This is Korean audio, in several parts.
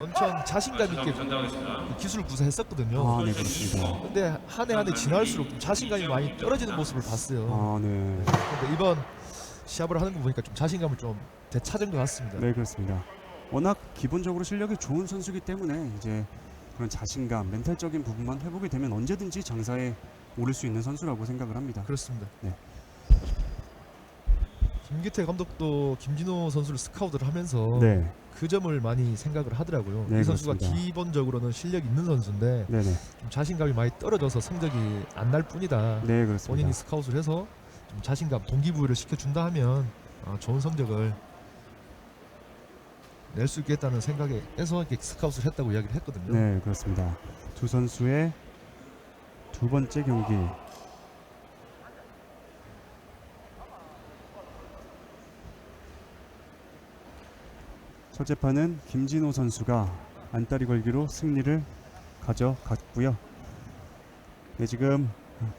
엄청 자신감 있게 기술 구사했었거든요. 아, 네 그렇습니다. 근데 한 해 한 해 지날수록 좀 자신감이 많이 떨어지는 모습을 봤어요. 아, 네. 근데 이번 시합을 하는 거 보니까 좀 자신감을 좀 되찾은 것 같습니다. 네 그렇습니다. 워낙 기본적으로 실력이 좋은 선수기 때문에 이제 그런 자신감, 멘탈적인 부분만 회복이 되면 언제든지 장사에 오를 수 있는 선수라고 생각을 합니다. 그렇습니다. 네. 김기태 감독도 김진호 선수를 스카우트를 하면서 네, 그 점을 많이 생각을 하더라고요. 네, 이 선수가 그렇습니다. 기본적으로는 실력 있는 선수인데 네, 네, 좀 자신감이 많이 떨어져서 성적이 안 날 뿐이다. 네 그렇습니다. 본인이 스카웃을 해서 좀 자신감, 동기부여를 시켜준다 하면 어, 좋은 성적을 낼 수 있겠다는 생각에서 이렇게 스카웃을 했다고 이야기를 했거든요. 네 그렇습니다. 두 선수의 두 번째 경기. 첫째 판은 김진호 선수가 안다리 걸기로 승리를 가져갔고요. 네 지금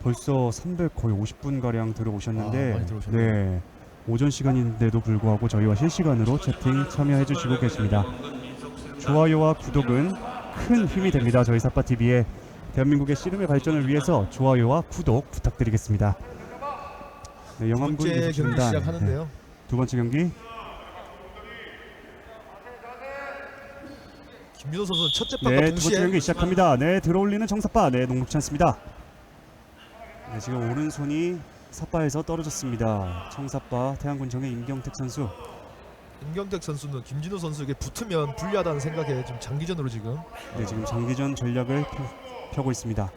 벌써 300 거의 50분 가량 들어오셨는데 아, 많이 들어오셨네요. 네 오전 시간인데도 불구하고 저희와 실시간으로 채팅 참여해 주시고 계십니다. 좋아요와 구독은 큰 힘이 됩니다. 저희 사파 TV의 대한민국의 씨름의 발전을 위해서 좋아요와 구독 부탁드리겠습니다. 네, 두 영암군 번째 경기 유수준단 시작하는데요. 네, 두 번째 경기 김민호 선수는 첫째 판과 네, 두 번째 동시에 경기 시작합니다. 네, 들어올리는 정사빠. 네, 녹록치 않습니다. 네, 지금 오른손이 삿바에서 떨어졌습니다. 청사빠 태양군청의 임경택 선수. 임경택 선수는 김진호 선수에게 붙으면 불리하다는 생각에 좀 장기전으로 지금 네, 지금 장기전 전략을 펴, 펴고 있습니다.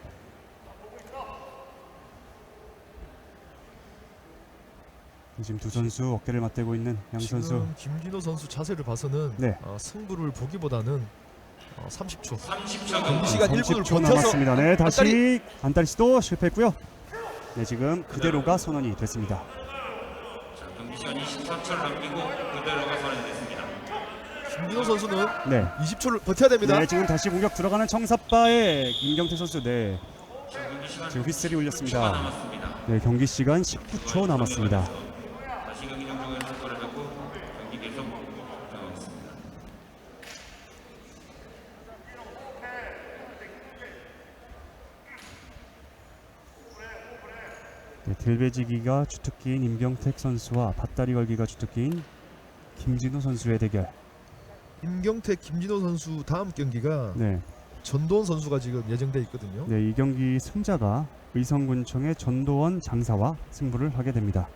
네, 지금 두 선수 어깨를 맞대고 있는 양 선수. 지금 김진호 선수 자세를 봐서는 네. 어, 승부를 보기보다는 어, 30초 30초 경기 시간 1분을 30초 버텨서 남았습니다. 네, 다시 안다리. 안다리 시도 실패했고요. 네, 지금 그대로가 선언이 됐습니다. 자, 경기 시간 24초를 남기고 그대로가 선언됐습니다. 김진호 선수는 네. 20초를 버텨야 됩니다. 네, 지금 다시 공격 들어가는 청사빠의 임경태 선수. 네, 자, 경기 시간 지금 휘슬이 9초가 울렸습니다. 남았습니다. 네, 경기 시간 19초 남았습니다. 다시 경기 종중에 속도를 잡고 경기 계속 진행하겠습니다. 네, 들배지기가 주특기인 임경택 선수와 밧다리 걸기가 주특기인 김진우 선수의 대결. 임경택, 김진호 선수 다음 경기가 네, 전도원 선수가 지금 예정돼 있거든요. 네, 이 경기 승자가 의성군청의 전도원 장사와 승부를 하게 됩니다.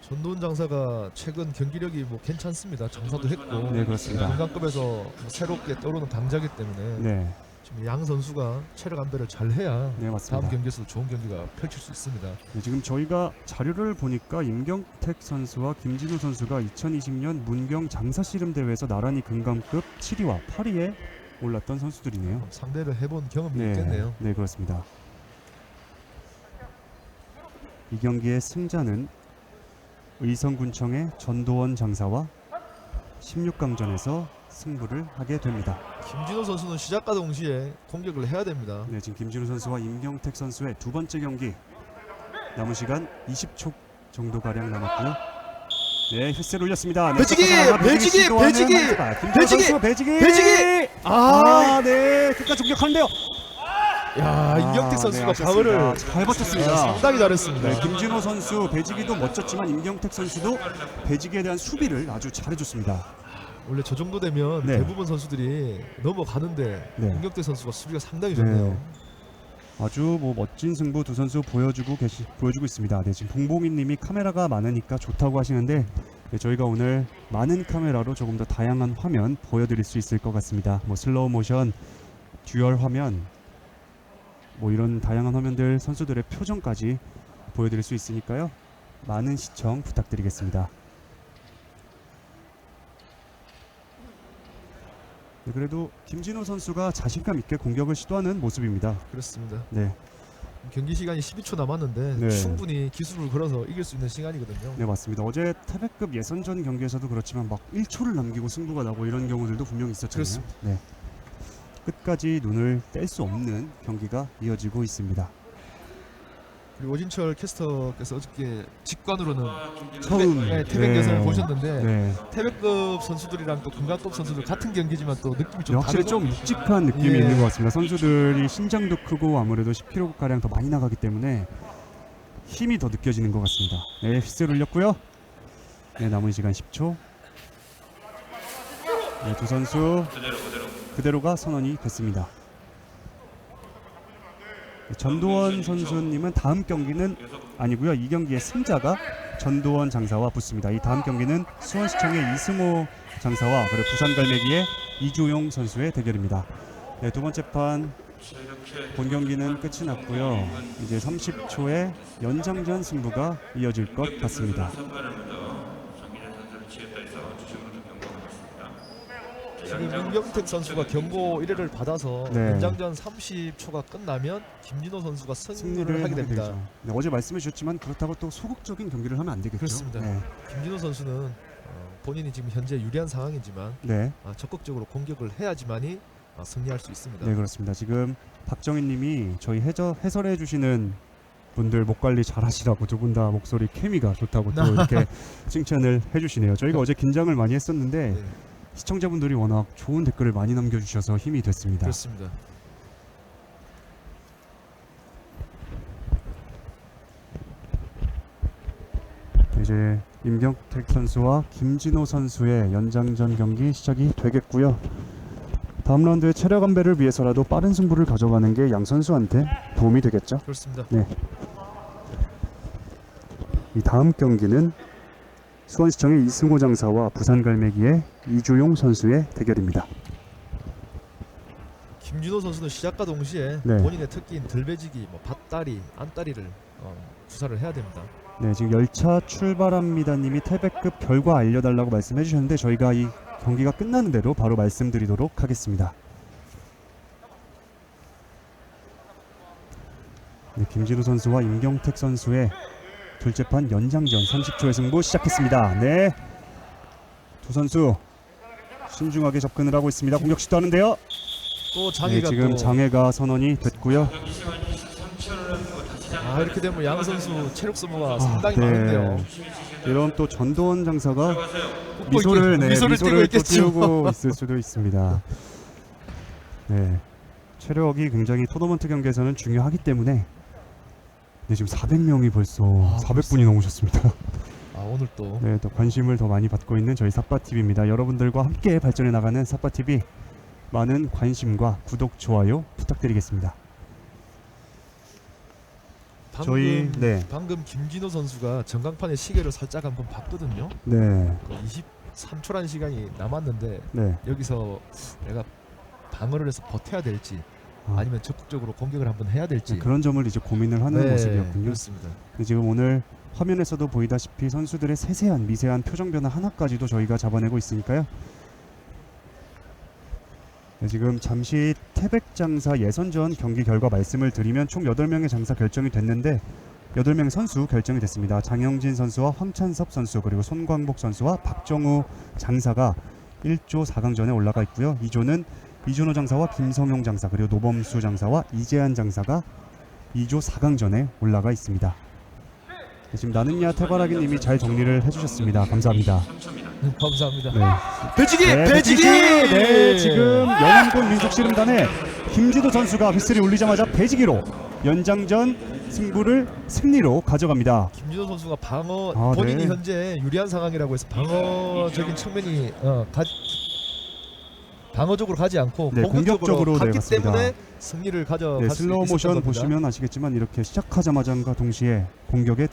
전도원 장사가 최근 경기력이 뭐 괜찮습니다. 장사도 했고 네, 그렇습니다. 건강급에서 뭐 새롭게 떠오르는 강자기 때문에 네, 지금 양 선수가 체력 안배를 잘 해야 네 다음 맞습니다. 경기에서 좋은 경기가 펼칠 수 있습니다. 네, 지금 저희가 자료를 보니까 임경택 선수와 김진우 선수가 2020년 문경 장사 씨름 대회에서 나란히 금강급 7위와 8위에 올랐던 선수들이네요. 상대를 해본 경험이 네, 있겠네요. 네 그렇습니다. 이 경기의 승자는 의성군청의 전도원 장사와 16강전에서 승부를 하게 됩니다. 김진호 선수는 시작과 동시에 공격을 해야 됩니다. 네, 지금 김진우 선수와 임경택 선수의 두 번째 경기 남은 시간 20초 정도 가량 남았고요. 네, 휘슬 올렸습니다. 네, 배지기! 첫 타자 배지기! 시도하는 배지기! 김진우 배지기! 선수 배지기! 배지기! 아, 아, 네, 끝까지 공격하는데요. 야 아, 임경택 네, 선수가 아쉽습니다. 방어를 잘 버텼습니다. 상당히 잘했습니다. 네, 김진호 선수 배지기도 멋졌지만 임경택 선수도 배지기에 대한 수비를 아주 잘해줬습니다. 원래 저 정도 되면 네. 대부분 선수들이 넘어가는데 네. 임경택 선수가 수비가 상당히 네. 좋네요. 아주 뭐 멋진 승부 두 선수 보여주고 계시 보여주고 있습니다. 네, 지금 봉봉이님이 카메라가 많으니까 좋다고 하시는데 네, 저희가 오늘 많은 카메라로 조금 더 다양한 화면 보여드릴 수 있을 것 같습니다. 뭐 슬로우 모션, 듀얼 화면, 뭐 이런 다양한 화면들 선수들의 표정까지 보여드릴 수 있으니까요. 많은 시청 부탁드리겠습니다. 네, 그래도 김진호 선수가 자신감 있게 공격을 시도하는 모습입니다. 그렇습니다. 네, 경기 시간이 12초 남았는데 네. 충분히 기술을 걸어서 이길 수 있는 시간이거든요. 네 맞습니다. 어제 태백급 예선전 경기에서도 그렇지만 막 1초를 남기고 승부가 나고 이런 경우들도 분명 히 있었잖아요. 그렇습니다. 네. 끝까지 눈을 뗄 수 없는 경기가 이어지고 있습니다. 그리고 오진철 캐스터께서 어저께 직관으로는 처음 네, 태백 네. 여성을 보셨는데 네. 태백급 선수들이랑 또 금강급 선수들 같은 경기지만 또 느낌이 좀 확실히 다르죠. 좀 묵직한 느낌이 예. 있는 것 같습니다. 선수들이 신장도 크고 아무래도 10kg 가량 더 많이 나가기 때문에 힘이 더 느껴지는 것 같습니다. 네, 휘슬 올렸고요. 네, 남은 시간 10초. 네, 두 선수 그대로 그대로 그대로가 선언이 됐습니다. 네, 전도원 선수님은 다음 경기는 아니고요. 이 경기의 승자가 전도원 장사와 붙습니다. 이 다음 경기는 수원시청의 이승호 장사와 그리고 부산갈매기의 이조용 선수의 대결입니다. 네, 두 번째 판 본 경기는 끝이 났고요. 이제 30초의 연장전 승부가 이어질 것 같습니다. 선발을 먼저 정기전 선수를 치겠다 해서 주심으로 경고를 지금. 임경택 선수가 경고 1회를 받아서 네. 연장전 30초가 끝나면 김진호 선수가 승리를 승리를 하게 됩니다. 되죠. 네, 어제 말씀해 주셨지만 그렇다고 또 소극적인 경기를 하면 안 되겠죠. 그렇습니다. 네. 김진호 선수는 어, 본인이 지금 현재 유리한 상황이지만 네. 아, 적극적으로 공격을 해야지만이 아, 승리할 수 있습니다. 네 그렇습니다. 지금 박정희님이 저희 해저, 해설해 주시는 분들 목 관리 잘하시라고 두 분 다 목소리 케미가 좋다고 또 이렇게 칭찬을 해주시네요. 저희가 어제 긴장을 많이 했었는데 네, 시청자분들이 워낙 좋은 댓글을 많이 남겨주셔서 힘이 됐습니다. 그렇습니다. 이제 임경택 선수와 김진호 선수의 연장전 경기 시작이 되겠고요. 다음 라운드의 체력 안배를 위해서라도 빠른 승부를 가져가는 게 양 선수한테 도움이 되겠죠. 그렇습니다. 이 다음 경기는 수원시청의 이승호 장사와 부산갈매기의 이주용 선수의 대결입니다. 김진호 선수는 시작과 동시에 네. 본인의 특기인 들배지기, 뭐 밭다리, 안다리를 어, 구사를 해야 됩니다. 네, 지금 열차 출발합니다님이 태백급 결과 알려달라고 말씀해 주셨는데 저희가 이 경기가 끝나는 대로 바로 말씀드리도록 하겠습니다. 네, 김진우 선수와 임경택 선수의 둘째 판 연장전 30초의 승부 시작했습니다. 네, 두 선수 신중하게 접근을 하고 있습니다. 공격 시도하는데요. 또 네, 장애가 지금 또 장애가 선언이 됐고요. 경기 시간 23초를 뭐 다시 아, 이렇게 되면 양 선수 체력 소모가 아, 상당히 네. 많은데요. 이런 또 전도원 장사가 미소를 네, 미소를. 띄우고 있을 수도 있습니다. 네, 체력이 굉장히 토너먼트 경기에서는 중요하기 때문에 네, 지금 400명이 벌써 아, 400분이 넘으셨습니다. 아, 오늘 또 네, 또 관심을 더 많이 받고 있는 저희 사빠 TV입니다. 여러분들과 함께 발전해 나가는 사빠 TV 많은 관심과 구독, 좋아요 부탁드리겠습니다. 방금 저희 네, 방금 김진호 선수가 전광판의 시계를 살짝 한번 봤거든요. 네, 23초라는 시간이 남았는데 네. 여기서 내가 방어를 해서 버텨야 될지 아, 아니면 적극적으로 공격을 한번 해야 될지 그런 점을 이제 고민을 하는 네, 모습이었군요. 그렇습니다. 근데 지금 오늘 화면에서도 보이다시피 선수들의 세세한 미세한 표정 변화 하나까지도 저희가 잡아내고 있으니까요. 네, 지금 잠시 태백 장사 예선전 경기 결과 말씀을 드리면 총 8명의 장사 결정이 됐는데 8명의 선수 결정이 됐습니다. 장영진 선수와 황찬섭 선수 그리고 손광복 선수와 박정우 장사가 1조 4강전에 올라가 있고요. 2조는 이준호 장사와 김성용 장사 그리고 노범수 장사와 이재한 장사가 2조 4강전에 올라가 있습니다. 네, 지금 나는야 태바라기님이 잘 정리를 해주셨습니다. 감사합니다. 3초입니다. 음, 감사합니다. 네, 배지기, 네, 배지기. 네, 지금 영암군 민속씨름단의 김지도 선수가 휘슬이 울리자마자 배지기로 연장전 승부를 승리로 가져갑니다. 김진호 선수가 방어 아, 본인이 네. 현재 유리한 상황이라고 해서 방어적인 측면이 어, 가, 방어적으로 가지 않고 네, 공격적으로, 공격적으로 네, 갔기 갔습니다. 때문에 승리를 가져갈 네, 수 슬로우 모션 겁니다. 보시면 아시겠지만 이렇게 시작하자마자과 동시에 공격에